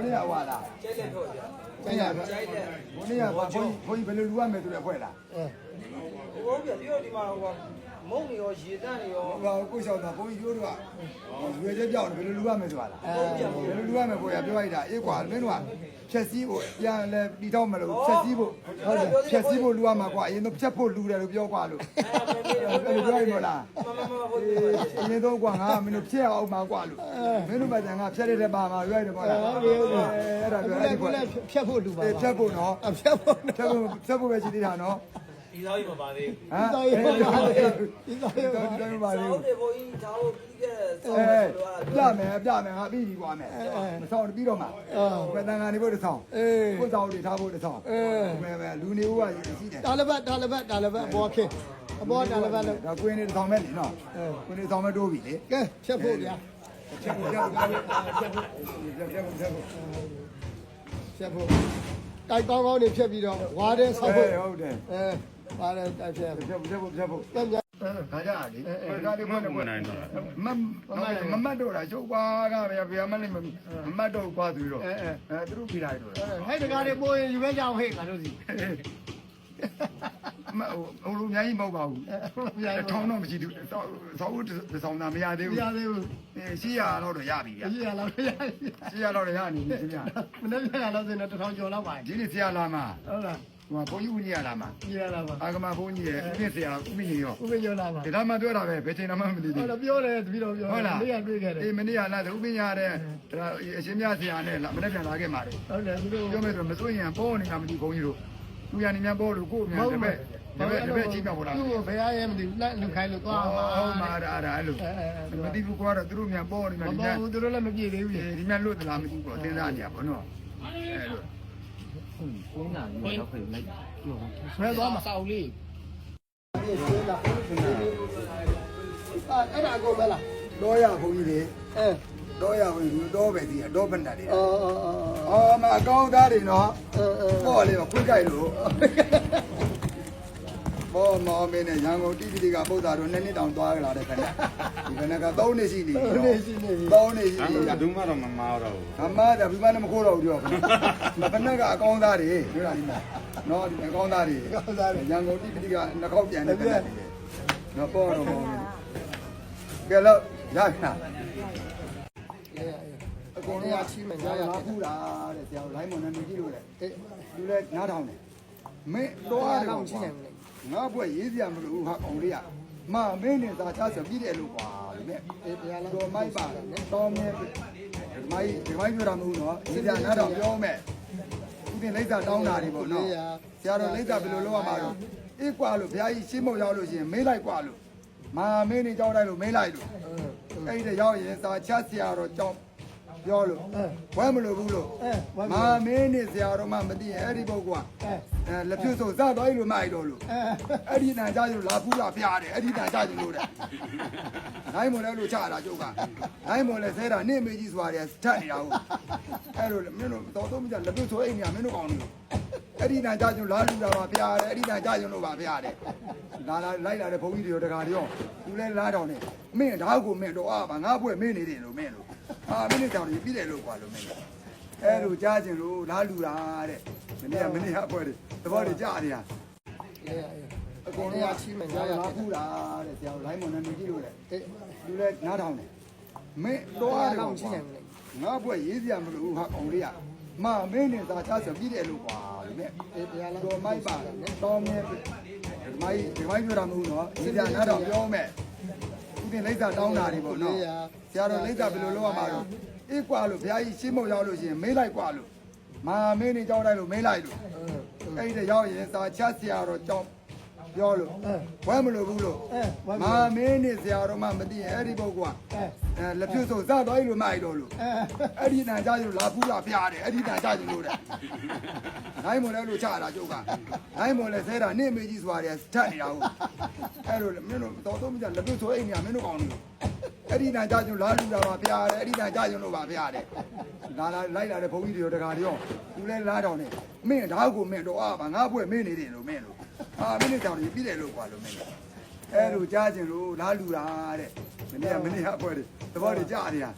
ဘုန်းကြီးကဟွာလားကျဲလက်တော့ကြာကျန်ရပါကျဲလက်ဘုန်းကြီးကဘုန်းကြီးဘုန်းကြီးဘယ်လိုလူရမယ်ဆိုတဲ့အဖွဲ့လားအဲဟိုပြပြောဒီမှာဟို မုံနေရောရေတန့်နေရောဟိုကကိုလျှောက်တာဘုန်းကြီးတို့ကရွေချက်ပြောင်းတယ်ဘယ်လိုလူရမယ်ဆိုတာလားဘယ်လိုလူရမယ်ကိုရပြောလိုက်တာအေးကွာမင်းတို့ကဖြက်စီးဖို့ပြန်လဲပြီးတော့မလို့ဖြက်စီးဖို့ဟုတ်တယ်ဖြက်စီးဖို့လူရမှာကွာအရင်တော့ဖြက်ဖို့လူတယ်လို့ပြောကွာလို့အဲ့ဘယ်လိုပြောရမလားမမမဟိုအေးအရင်တော့ကွာငါမင်းတို့ဖြက်အောင်မှာကွာလို့မင်းတို့မှတန်ငါဖြက်တဲ့ပါမှာရွရတယ်ပေါ့လားအဲ့ဒါပြောကိုအဲ့ဒီလည်းကွာကိုလည်းဖြတ်ဖို့လူပါအေးဖြက်ဖို့နော်အဖြတ်ဖို့ဖြက်ဖို့ဖြက်ဖို့ပဲရှိသေးတာနော် ဒီသားကြီးမပါသေးဘူးဟမ်တော်ရပါလေဒီတော်ရပါတော်ပါလေဆောင်းတယ်ဘိုးကြီးဒါလို့ပြီးခဲ့ဆောင်းအဲတယ်လို့ပြမယ်ပြမယ်ငါပြီးပြီကွာမယ်မဆောင်ပြီးတော့မှာဘယ်တန်ခါနေဖို့တစ်ဆောင်အေးကိုဆောင်တွေထားဖို့တစ်ဆောင်အေးဘယ်ပဲလူနေဦးကရှိတယ်တာလဘတ်တာလဘတ်တာလဘတ်အပေါ်ဖြစ်အပေါ်တာလဘတ်လို့ဒါကွင်းနေတစ်ဆောင်ပဲလေနော်ကွင်းနေတစ်ဆောင်ပဲတိုးပြီလေကဲဖြတ်ဖို့ဗျာချက်ဖို့ချက်ဖို့ချက်ဖို့ချက်ဖို့ချက်ဖို့ဖြတ်ဖို့တိုက်ကောင်းကောင်းနေဖြတ်ပြီးတော့ဝါတဲ့ဆောက်ဖို့ဟုတ်တယ်အဲ ဝါတဲ့တိုက်ဖြတ်ချက်ဖို့ချက်ဖို့ချက်ဖို့တမ်းကြခါကြလေဒါလေးဘယ်နဲ့ဘယ်မမမတ်တော့တာချုပ်ပါကဗျာဗျာမလေးမမတ်တော့ကွာသူတော့အဲသူတို့ပြလိုက်တော့ဟဲ့တကားတွေပိုးရင်ယူပဲကြအောင်ဟဲ့ငါတို့စီမဟိုလူအများကြီးမဟုတ်ပါဘူးဗျာထောင်းတော့မရှိဘူးသောသောဦးတစ်ဆောင်သာမရသေးမဘူးရသေးဘူးအဲရှိရတော့တော့ရပြီဗျာကြီးရလားမရရှိရတော့ရနေပြီခင်ဗျာမနေ့ကလည်းဆိုတော့တစ်ထောင်ကျော်လောက်ပါဒီနေ့ဆရာလာမှာဟုတ်လား ဟိုဘုန်းကြီးဦးကြီးရလာမှာကြီးရလားပါအာဂမဘုန်းကြီးရဲ့ဦးမြင့်ဆရာဦးမြင့်ရောဥပ္ပယောလာပါဒီလားမှပြောတာပဲဘယ်ချိန်မှမသိဟုသေးတ်ဘူးလားပြောတယ်တပည့်တော်ပြောဟုတ်လားနေ့ကတွေ့ခဲ့တယ်အေးမနေ့ကလာတယ်ဦးမြင့်ရတဲ့ဒါအရှင်မြတ်ဆရာနဲ့မနေ့ပြန်လာခဲ့မှာလေဟုတ်တယ်သူတို့ပြောမယ်ဆိုမစိုးရင်ပေါ်နေတာမသိဘုန်းကြီးတို့သူရနေမြန်ပေါ်လို့ကို့မြန်တပည့်တပည့်တပည့်ချင်းပြောလာသူ့ကိုဘယ်အားရဲမသိဘူးလက်လူခိုင်းလို့သွားမှာဟုတ်မှာဒါဒါအဲ့လိုမသိဘူးကွာတော့သူတို့မြန်ပေါ်နေမမှာဒီပေါ်မြန်ဘူးသူတို့လည်းမပြည့်သေးဘူးလေဒီမြန်လွတ်သလားမသိဘူးပေါ့တင်းစားနေရပါတော့အဲ့လို ဆွဲသွားမှာစောက်လေးအဲ့ဒါအဲ့ဒါကိုပဲလားတော့ရဘုန်းကြီးတွေအဲတော့ရဘုန်းကြီးတော့ပဲဒီတော့ဖက်တာတွေအော်အော်အော်အော်မအကောင်းသားတွေနော်အဲအဲပေါ့လေခွေးကြိုက်လို့ ဘောမောမင်းနဲ့ရန်ကုန်တိတိကပုဒ်တာတို့နှစ်နှစ်တောင်သွားကြလာတဲ့ခဏဒီခဏက3နှစ်ရှိနေပြီနေရှိနေပြီ3နှစ်ရှိအဲ့ပြီဒါဘူးမှတော့မမာတော့ဘူးအမကဘီမနဲ့မခိုးတော့ဘူးပြောမဖက်နဲ့ကအကောင်းသားတွေပြောတာဒီမှာနော်ဒီအကောင်းသားတွေရန်ကုန်တိတိကနှစ်ခေါက်ပြန်နေတယ်နော်ပေါ့တော့မောမင်းကဲလို့ရခဏအကုန်လုံးချီးမယ်ကြားရငါတယ်ခုလားတဲ့ဆရာလိုင်းမွန်နဲ့မြည်ကြည့်လို့လေအေးလူလဲနားထောင်တယ်မင်းတော့ရတယ်တော့ကွာချီးနိုင်မလဲ ငါဘွဲ့ရေးစရာမလိုဘူးဟာကောင်လေးကမမင်းနဲ့သာချဆိုပြီးတယ်လို့ကွာလို့နဲ့အေးတရားလားတော့မိုက်ပါတောင်းမြဲမိုက်ဒီမိုက်ပြောတာမဟုတ်နော်ရေးစရာနားထောင်ပြောမယ်ဥပင်လိမ့်စာတောင်းတာတွေပေါ့နော်ဆရာတော်လိမ့်စာဘယ်လိုလုပ်ရမှာတော့အေးကွာလို့ဘုရားကြီးရှင်းမရောက်လို့ရှိရင်မေးလိုက်ကွာလို့မာမင်းနေကြောင်းလိုက်လို့မေးလိုက်လို့အဲ့ဒီရောက်ရင်သာချဆရာတော်ကြောင်း ပြောလို့ဝဲမလို့ဘူးလို့အဲဝမ်းမာမင်းနဲ့ဆရာတော်မှမသိရင်အဲ့ဒီပုဂ္ဂိုလ်ကအဲအဲလက်ပြုတ်ဆိုစသွားရလို့မိုက်တော့လို့အဲအဲ့ဒီတန်ကြရလို့လာဖူးလာဖျားတယ်အဲ့ဒီတန်ကြရလို့တဲ့နိုင်မလဲလို့ချတာကျုပ်ကနိုင်မလဲဆဲတာနေမေကြီးစွာတယ်ထက်နေတာဟုတ်အဲ့လိုမင်းတို့တော့တော့မကြလက်ပြုတ်ဆိုအိမ်နေမင်းတို့ကောင်းနေလို့ အဲ့ဒီတန်ကြရလို့လာလူလာပါဖျားတယ်အဲ့ဒီတန်ကြရလို့ပါဖျားတယ်လာလာလိုက်လာတဲ့ဘုန်းကြီးတွေရောတကာတွေရောသူလဲလားတောင်းနေမင်းဒါကိုမင်းတော့အာပါငါ့ဘွဲ့မင်းနေတယ်လို့မင်းလို့အာမင်းနေတောင်းနေပြီးတယ်လို့ကွာလို့မင်းအဲ့လိုကြားကျင်လို့လားလူတာတဲ့မနေ့ကမနေ့ကအဖွဲတွေသဘောတွေကြားနေရအေးအေးအကုန်လုံးချီးမယ်ကြားရတယ်ခုလားတဲ့ဆရာလိုင်းမွန်နဲ့မြည်ကြည့်လို့လေအေးလူလဲနားထောင်တယ်မင်းတော့ရတယ်တော့ကွာချီးနိုင်မလဲငါဘွဲ့ရေးစရာမလိုဘူးဟာကောင်လေးက မမင်းနဲ့သာချဆိုပြီးတယ်လို့ကွာလို့နဲ့အေးတရားလားတော့မိုက်ပါတောင်းမြဲဒီမိုက်ဒီမိုက်ပြောတာမဟုတ်နော်ရေးစရာနားထောင်ပြောမယ်ဥပင်လိမ့်စာတောင်းတာတွေပေါ့နော်ဆရာတော်လိမ့်စာဘယ်လိုလုပ်ရမှာတော့အေးကွာလို့ဘုရားကြီးရှင်းမရောက်လို့ရှိရင်မေးလိုက်ကွာလို့မာမင်းနေကြောင်းလိုက်လို့မေးလိုက်လို့အဲ့ဒီရောက်ရင်သာချဆရာတော်ကြောင်း ပြောလို့ဝဲမလို့ဘူးလို့အဲဝမ်းမာမင်းနဲ့ဆရာတော်မှမသိရင်အဲ့ဒီပုဂ္ဂိုလ်ကအဲအဲလက်ပြုတ်ဆိုစသွားရလို့မိုက်တော့လို့အဲအဲ့ဒီတန်ကြရလို့လာဖူးလာဖျားတယ်အဲ့ဒီတန်ကြရလို့တဲ့နိုင်မလဲလို့ချတာကျုပ်ကနိုင်မလဲဆဲတာနေမေကြီးစွာတယ်ထက်နေတာဟုတ်အဲ့လိုမင်းတို့တော့တော့မကြလက်ပြုတ်ဆိုအိမ်နေမင်းတို့ကောင်းနေလို့အဲ့ဒီတန်ကြရလို့လာလူလာပါဖျားတယ်အဲ့ဒီတန်ကြရလို့ပါဖျားတယ်လာလာလိုက်လာတဲ့ဘုန်းကြီးတွေရောတကာတွေရောသူလဲလားတောင်းနေမင်းဒါကိုမင်းတော့အာပါငါ့ဘွဲ့မင်းနေတယ်လို့မင်းလို့ အာမင်းနေတောင်းနေပြီးတယ်လို့ကွာလို့မင်းအဲ့လိုကြားကျင်လို့လားလူတာတဲ့မနေ့ကမနေ့ကအဖွဲတွေသဘောတွေကြားနေတာ